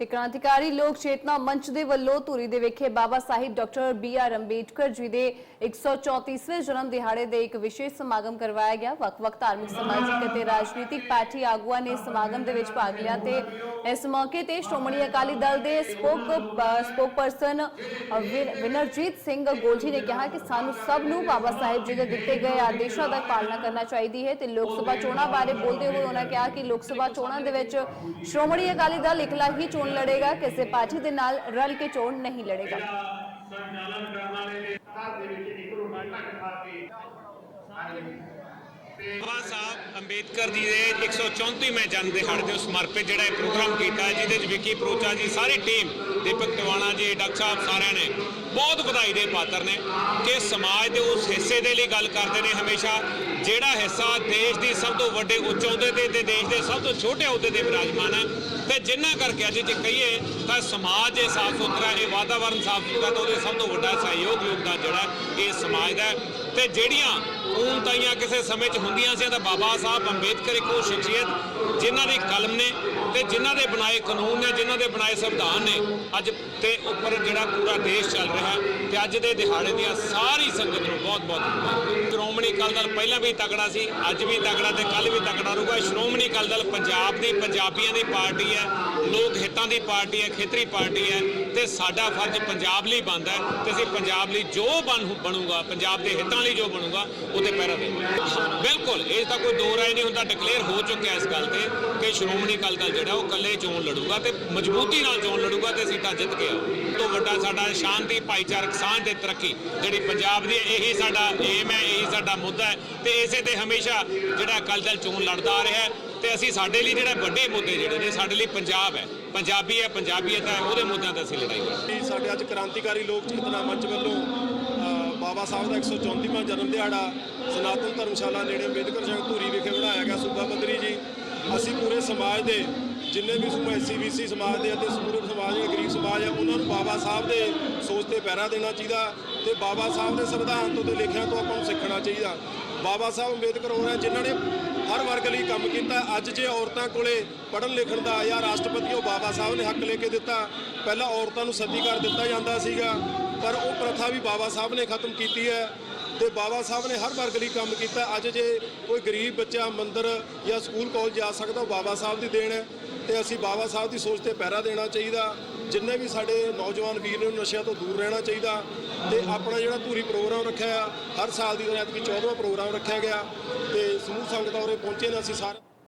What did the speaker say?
ਤੇ ਕ੍ਰਾਂਤੀਕਾਰੀ ਲੋਕ ਚੇਤਨਾ ਮੰਚ ਦੇ ਵੱਲੋਂ ਧੂਰੀ ਦੇ ਵਿਖੇ Baba Sahib doctor B R Ambedkar ji ਦੇ 134ਵੇਂ ਜਨਮ ਦਿਹਾੜੇ ਦੇ ਇੱਕ ਵਿਸ਼ੇਸ਼ ਸਮਾਗਮ ਕਰਵਾਇਆ ਗਿਆ। ਵੱਖ-ਵੱਖ ਧਾਰਮਿਕ ਸਮਾਜਿਕ ਅਤੇ ਰਾਜਨੀਤਿਕ ਪਾਰਟੀ ਆਗੂਆਂ ਨੇ ਸਮਾਗਮ ਦੇ ਵਿੱਚ ਭਾਗ ਲਿਆ ਤੇ ਇਸ ਮੌਕੇ ਤੇ ਸ਼੍ਰੋਮਣੀ ਅਕਾਲੀ ਦਲ ਦੇ ਸਪੋਕ ਸਪੋਕਪਰਸਨ ਵਿਨਰਜੀਤ ਸਿੰਘ ਗੋਲਜੀ ਨੇ ਕਿਹਾ ਕਿ ਸਾਨੂੰ ਸਭ ਨੂੰ ਬਾਬਾ ਸਾਹਿਬ ਜੀ ਦੇ ਦਿੱਤੇ ਗਏ ਆਦੇਸ਼ਾਂ ਦਾ ਪਾਲਣਾ ਕਰਨਾ ਚਾਹੀਦੀ ਹੈ ਤੇ ਲੋਕ ਸਭਾ ਚੋਣਾਂ ਬਾਰੇ ਬੋਲਦੇ ਹੋਏ ਉਹਨਾਂ ਕਿਹਾ ਕਿ ਲੋਕ ਸਭਾ ਚੋਣਾਂ ਦੇ ਵਿੱਚ ਸ਼੍ਰੋਮਣੀ ਅਕਾਲੀ ਦਲ ਇਕਲਾ ਹੀ ਚੋਣ ਲੜੇਗਾ, ਕਿਸੇ ਪਾਰਟੀ ਦੇ ਨਾਲ ਰਲ ਕੇ ਚੋਣ ਨਹੀਂ ਲੜੇਗਾ। ਸੰਚਾਲਨ ਕਰਨ ਵਾਲੇ ਦੇ ਘਰ ਦੇ ਵਿੱਚ ਇੱਕ ਰੋਟੀ ਘੱਟ ਖਾ ਕੇ। ਬਾਬਾ ਸਾਹਿਬ ਅੰਬੇਦਕਰ ਜੀ ਦੇ 134ਵੇਂ ਜਨਮ ਦਿਹਾੜੇ ਦੇ ਸਮਰਪਿਤ ਜਿਹੜਾ ਇਹ ਪ੍ਰੋਗਰਾਮ ਕੀਤਾ ਜਿਹਦੇ ਵਿੱਚ ਵਿੱਕੀ ਪ੍ਰੋਚਾ ਜੀ ਸਾਰੀ ਟੀਮ, ਦੀਪਕ ਟਿਵਾਣਾ ਜੀ, ਡਾਕਟਰ ਸਾਹਿਬ ਸਾਰਿਆਂ ਨੇ ਬਹੁਤ ਵਧਾਈ ਦੇ ਪਾਤਰ ਨੇ ਕਿ ਸਮਾਜ ਦੇ ਉਸ ਹਿੱਸੇ ਦੇ ਲਈ ਗੱਲ ਕਰਦੇ ਨੇ ਹਮੇਸ਼ਾ ਜਿਹੜਾ ਹਿੱਸਾ ਦੇਸ਼ ਦੀ ਸਭ ਤੋਂ ਵੱਡੇ ਉੱਚ ਅਹੁਦੇ ਤੇ ਤੇ ਦੇਸ਼ ਦੇ ਸਭ ਤੋਂ ਛੋਟੇ ਅਹੁਦੇ ਤੇ ਵਿਰਾਜਮਾਨ ਹੈ, ਤੇ ਜਿੰਨਾ ਕਰਕੇ ਅੱਜ ਜੇ ਕਹੀਏ ਤਾਂ ਸਮਾਜ ਇਹ ਸਾਫ਼ ਸੁਥਰਾ, ਇਹ ਵਾਤਾਵਰਣ ਸਾਫ਼ ਸੁਥਰਾ ਤਾਂ ਉਹਦੇ ਸਭ ਤੋਂ ਵੱਡਾ ਸਹਿਯੋਗ ਯੋਗਦਾਨ ਜਿਹੜਾ ਇਹ ਸਮਾਜ ਦਾ ਹੈ। ਤੇ ਜਿਹੜੀਆਂ ਊਣਤਾਈਆਂ ਕਿਸੇ ਸਮੇਂ 'ਚ ਹੁੰਦੀਆਂ ਸੀ ਤਾਂ ਬਾਬਾ ਸਾਹਿਬ ਅੰਬੇਦਕਰ ਇੱਕ ਉਹ ਸ਼ਖਸੀਅਤ, ਜਿਨ੍ਹਾਂ ਦੀ ਕਲਮ ਨੇ ਤੇ ਜਿਨ੍ਹਾਂ ਦੇ ਬਣਾਏ ਕਾਨੂੰਨ ਨੇ, ਜਿਨ੍ਹਾਂ ਦੇ ਬਣਾਏ ਸੰਵਿਧਾਨ ਨੇ, ਅੱਜ ਤੇ ਉੱਪਰ ਜਿਹੜਾ ਪੂਰਾ ਦੇਸ਼ ਚੱਲ ਰਿਹਾ ਹੈ ਤੇ ਅੱਜ ਦੇ ਦਿਹਾੜੇ ਦੀਆਂ ਸਾਰੀ ਸੰਗਤ ਨੂੰ ਬਹੁਤ ਬਹੁਤ ਮੁਬਾਰਕਾਂ। ਸ਼੍ਰੋਮਣੀ ਅਕਾਲੀ ਦਲ ਪਹਿਲਾਂ ਵੀ ਤਕੜਾ ਸੀ, ਅੱਜ ਵੀ ਤਗੜਾ ਤੇ ਕੱਲ ਵੀ ਤਕੜਾ ਰਹੂਗਾ ਸ਼੍ਰੋਮਣੀ ਅਕਾਲੀ ਦਲ ਪੰਜਾਬ ਦੀ, ਪੰਜਾਬੀਆਂ ਦੀ ਪਾਰਟੀ ਹੈ, ਲੋਕ ਹਿੱਤਾਂ ਦੀ ਪਾਰਟੀ ਹੈ, ਖੇਤਰੀ ਪਾਰਟੀ ਹੈ ਤੇ ਸਾਡਾ ਫਰਜ਼ ਪੰਜਾਬ ਲਈ ਬਣਦਾ ਹੈ ਤੇ ਅਸੀਂ ਪੰਜਾਬ ਲਈ ਜੋ ਬਣ ਬਣੂਗਾ ਪੰਜਾਬ ਦੇ ਹਿੱਤਾਂ ਲਈ ਜੋ ਬਣੂਗਾ ਉਹਦੇ ਪਹਿਰਾ ਦੇਵਾਂਗੇ ਬਿਲਕੁਲ ਇਹ ਤਾਂ ਕੋਈ ਦੋ ਰਾਏ ਨਹੀਂ ਹੁੰਦਾ ਡਿਕਲੇਅਰ ਹੋ ਚੁੱਕਿਆ ਇਸ ਗੱਲ ਤੇ ਕਿ ਸ਼੍ਰੋਮਣੀ ਅਕਾਲੀ ਦਲ ਜਿਹੜਾ ਉਹ ਇਕੱਲੇ ਚੋਣ ਲੜੂਗਾ ਤੇ ਮਜ਼ਬੂਤੀ ਨਾਲ ਚੋਣ ਲੜੂਗਾ ਤੇ ਸੀਟਾਂ ਜਿੱਤ ਕੇ ਆਊ ਤੋਂ ਵੱਡਾ ਸਾਡਾ ਸ਼ਾਂਤੀ ਭਾਈਚਾਰਕ ਸਾਂਝ ਤੇ ਤਰੱਕੀ ਜਿਹੜੀ ਪੰਜਾਬ ਦੀ ਹੈ, ਇਹੀ ਸਾਡਾ ਏਮ ਹੈ ਇਹੀ ਸਾਡਾ ਮੁੱਦਾ ਹੈ ਤੇ ਇਸੇ ਤੇ ਹਮੇਸ਼ਾ ਜਿਹੜਾ ਅਕਾਲੀ ਦਲ ਚੋਣ ਲੜਦਾ ਆ ਰਿਹਾ ਹੈ ਤੇ ਅਸੀਂ ਸਾਡੇ ਲਈ ਜਿਹੜਾ ਵੱਡੇ ਮੁੱਦੇ ਜਿਹੜੇ ਨੇ ਸਾਡੇ ਲਈ ਪੰਜਾਬ ਹੈ। ਪੰਜਾਬੀ ਹੈ ਪੰਜਾਬੀਅਤ ਹੈ ਉਹਦੇ ਮੁੱਦਿਆਂ ਤੇ ਅਸੀਂ ਲੜਾਈ ਸਾਡੇ ਅੱਜ ਕ੍ਰਾਂਤੀਕਾਰੀ ਲੋਕ ਚੇਤਨਾ ਮੰਚ ਵੱਲੋਂ ਬਾਬਾ ਸਾਹਿਬ ਦਾ 134ਵਾਂ ਜਨਮ ਦਿਹਾੜਾ ਸਨਾਤਨ ਧਰਮਸ਼ਾਲਾ ਨੇੜੇ ਅੰਬੇਦਕਰ ਸਿੰਘ ਧੂਰੀ ਵਿਖੇ ਬਣਾਇਆ ਗਿਆ। ਸੂਬਾ ਪੱਧਰੀ ਜੀ, ਅਸੀਂ ਪੂਰੇ ਸਮਾਜ ਦੇ, ਜਿੰਨੇ ਵੀ ਸੂਬਾ ਐਸਸੀ ਬੀਸੀ ਸਮਾਜ ਦੇ ਅਤੇ ਪੂਰੇ ਸਮਾਜ ਦੇ, ਗਰੀਬ ਸਮਾਜ ਆ, ਉਹਨਾਂ ਨੂੰ ਬਾਬਾ ਸਾਹਿਬ ਦੇ ਸੋਚ ਤੇ ਪਹਿਰਾ ਦੇਣਾ ਚਾਹੀਦਾ ਤੇ ਬਾਬਾ ਸਾਹਿਬ ਦੇ ਸੰਵਿਧਾਨ ਤੋਂ ਤੇ ਲਿਖਿਆਂ ਤੋਂ ਆਪਾਂ ਨੂੰ ਸਿੱਖਣਾ ਚਾਹੀਦਾ। ਬਾਬਾ ਸਾਹਿਬ ਅੰਬੇਦਕਰ ਹੋਰ ਹੈ ਜਿਨ੍ਹਾਂ ਨੇ ਹਰ ਵਰਗ ਲਈ ਕੰਮ ਕੀਤਾ। ਅੱਜ ਜੇ ਔਰਤਾਂ ਕੋਲੇ ਪੜ੍ਹਨ ਲਿਖਣ ਦਾ ਜਾਂ ਰਾਸ਼ਟਰਪਤੀ, ਉਹ ਬਾਬਾ ਸਾਹਿਬ ਨੇ ਹੱਕ ਲੈ ਕੇ ਦਿੱਤਾ। ਪਹਿਲਾਂ ਔਰਤਾਂ ਨੂੰ ਸੱਦੀ ਕਰ ਦਿੱਤਾ ਜਾਂਦਾ ਸੀਗਾ, ਪਰ ਉਹ ਪ੍ਰਥਾ ਵੀ ਬਾਬਾ ਸਾਹਿਬ ਨੇ ਖਤਮ ਕੀਤੀ ਹੈ ਤੇ ਬਾਬਾ ਸਾਹਿਬ ਨੇ ਹਰ ਵਰਗ ਲਈ ਕੰਮ ਕੀਤਾ। ਅੱਜ ਜੇ ਕੋਈ ਗਰੀਬ ਬੱਚਾ ਮੰਦਰ ਜਾਂ ਸਕੂਲ ਕਾਲਜ ਜਾ ਸਕਦਾ, ਉਹ ਬਾਬਾ ਸਾਹਿਬ ਦੀ ਦੇਣ ਹੈ। ਤੇ ਅਸੀਂ ਬਾਬਾ ਸਾਹਿਬ ਦੀ ਸੋਚ ਤੇ ਪਹਿਰਾ ਦੇਣਾ ਚਾਹੀਦਾ। ਜਿੰਨੇ ਵੀ ਸਾਡੇ ਨੌਜਵਾਨ ਵੀਰ ਨੇ ਨਸ਼ਿਆਂ ਤੋਂ ਦੂਰ ਰਹਿਣਾ ਚਾਹੀਦਾ। ਤੇ ਆਪਣਾ ਜਿਹੜਾ ਧੂਰੀ ਪ੍ਰੋਗਰਾਮ ਰੱਖਿਆ ਆ ਹਰ ਸਾਲ ਦੀ ਤਰ੍ਹਾਂ ਐਤਕੀ 14ਵਾਂ ਪ੍ਰੋਗਰਾਮ ਰੱਖਿਆ ਗਿਆ। ਤੇ ਸਮੂਹ ਸੰਗਤ ਉਰੇ ਪਹੁੰਚੇ ਨੇ ਅਸੀਂ ਸਾਰੇ।